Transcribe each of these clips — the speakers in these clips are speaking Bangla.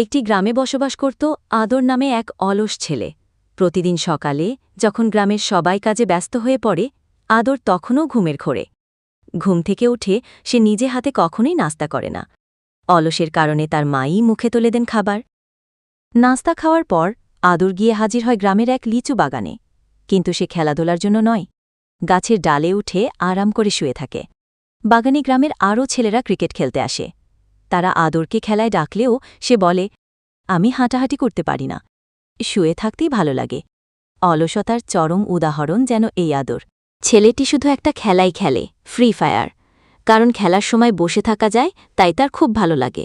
একটি গ্রামে বসবাস করত আদর নামে এক অলস ছেলে। প্রতিদিন সকালে, যখন গ্রামের সবাই কাজে ব্যস্ত হয়ে পড়ে, আদর তখনও ঘুমের ঘোরে। ঘুম থেকে উঠে সে নিজে হাতে কখনোই নাস্তা করে না। অলসের কারণে তার মাই মুখে তুলে দেন খাবার। নাস্তা খাওয়ার পর আদর গিয়ে হাজির হয় গ্রামের এক লিচু বাগানে। কিন্তু সে খেলাধুলার জন্য নয়। গাছের ডালে উঠে আরাম করে শুয়ে থাকে। বাগানে গ্রামের আরও ছেলেরা ক্রিকেট খেলতে আসে। তারা আদরকে খেলায় ডাকলেও সে বলে, আমি হাঁটাহাঁটি করতে পারি না। শুয়ে থাকতেই ভালো লাগে। অলসতার চরম উদাহরণ যেন এই আদর। ছেলেটি শুধু একটা খেলাই খেলে ফ্রি ফায়ার কারণ খেলার সময় বসে থাকা যায়, তাই তার খুব ভালো লাগে।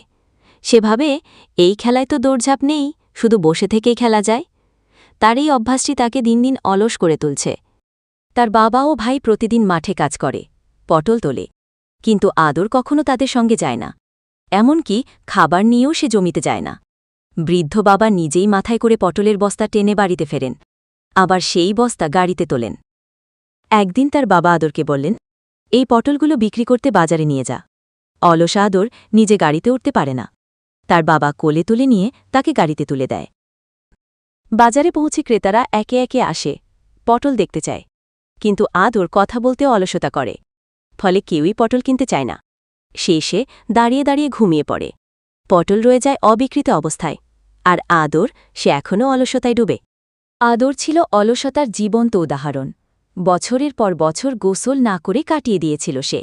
সেভাবে এই খেলায় তো দৌড়ঝাঁপ নেই, শুধু বসে থেকেই খেলা যায়। তার এই অভ্যাসটি তাকে দিন দিন অলস করে তুলছে। তার বাবা ও ভাই প্রতিদিন মাঠে কাজ করে, পটল তোলে। কিন্তু আদর কখনো তাদের সঙ্গে যায় না। এমনকি খাবার নিয়েও সে জমিতে যায় না। বৃদ্ধ বাবা নিজেই মাথায় করে পটলের বস্তা টেনে বাড়িতে ফেরেন। আবার সেই বস্তা গাড়িতে তোলেন। একদিন তার বাবা আদরকে বললেন, এই পটলগুলো বিক্রি করতে বাজারে নিয়ে যা। অলস আদর নিজে গাড়িতে উঠতে পারে না। তার বাবা কোলে তুলে নিয়ে তাকে গাড়িতে তুলে দেয়। বাজারে পৌঁছে ক্রেতারা একে একে আসে, পটল দেখতে চায়। কিন্তু আদর কথা বলতেও অলসতা করে। ফলে কেউই পটল কিনতে চায় না। শেষে দাঁড়িয়ে দাঁড়িয়ে ঘুমিয়ে পড়ে। পটল রয়ে যায় অবিকৃত অবস্থায়, আর আদর সে এখনও অলসতায় ডুবে। আদর ছিল অলসতার জীবন্ত উদাহরণ। বছরের পর বছর গোসল না করে কাটিয়ে দিয়েছিল সে।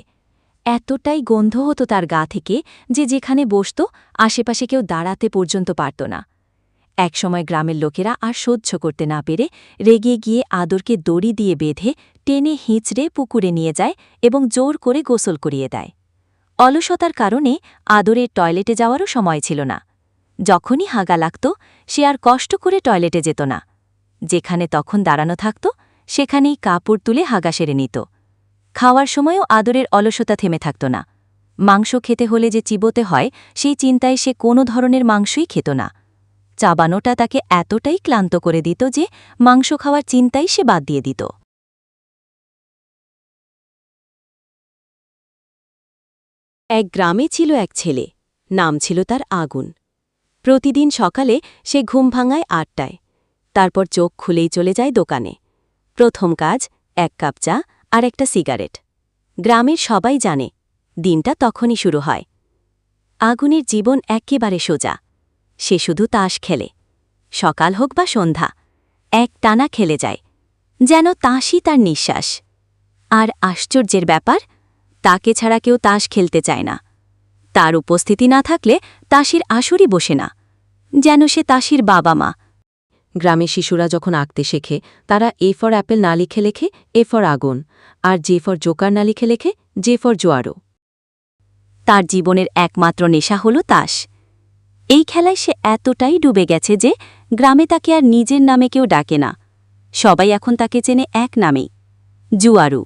এতটাই গন্ধ হতো তার গা থেকে যে যেখানে বসত, আশেপাশে কেউ দাঁড়াতে পর্যন্ত পারত না। একসময় গ্রামের লোকেরা আর সহ্য করতে না পেরে রেগে গিয়ে আদরকে দড়ি দিয়ে বেঁধে টেনে হিঁচড়ে পুকুরে নিয়ে যায় এবং জোর করে গোসল করিয়ে দেয়। অলসতার কারণে আদরের টয়লেটে যাওয়ারও সময় ছিল না। যখনই হাগা লাগত, সে আর কষ্ট করে টয়লেটে যেত না। যেখানে তখন দাঁড়ানো থাকত, সেখানেই কাপড় তুলে হাগা সেরে নিত। খাওয়ার সময়ও আদরের অলসতা থেমে থাকত না। মাংস খেতে হলে যে চিবোতে হয়, সেই চিন্তায় সে কোনো ধরনের মাংসই খেত না। চাবানোটা তাকে এতটাই ক্লান্ত করে দিত যে মাংস খাওয়ার চিন্তাই সে বাদ দিয়ে দিত। এক গ্রামে ছিল এক ছেলে। নাম ছিল তার আগুন। প্রতিদিন সকালে সে ঘুম ভাঙায় আটটায়। তারপর চোখ খুলেই চলে যায় দোকানে। প্রথম কাজ, এক কাপ চা আর একটা সিগারেট। গ্রামের সবাই জানে, দিনটা তখনই শুরু হয়। আগুনের জীবন একেবারে সোজা। সে শুধু তাস খেলে। সকাল হোক বা সন্ধ্যা, এক টানা খেলে যায়। যেন তাসই তার নিঃশ্বাস। আর আশ্চর্যের ব্যাপার তাকে ছাড়া কেউ তাস খেলতে চায় না। তার উপস্থিতি না থাকলে তাসির আসরই বসে না। যেন সে তাসির বাবা মা। গ্রামে শিশুরা যখন আঁকতে শেখে, তারা এ ফর অ্যাপেল না লিখে লেখে, এ ফর আগুন, আর জে ফর জোকার না লিখে লেখে, জে ফর জোয়ারো। তার জীবনের একমাত্র নেশা হল তাস। এই খেলায় সে এতটাই ডুবে গেছে যে গ্রামে তাকে আর নিজের নামে কেউ ডাকে না। সবাই এখন তাকে চেনে এক নামেই, জুয়ারু।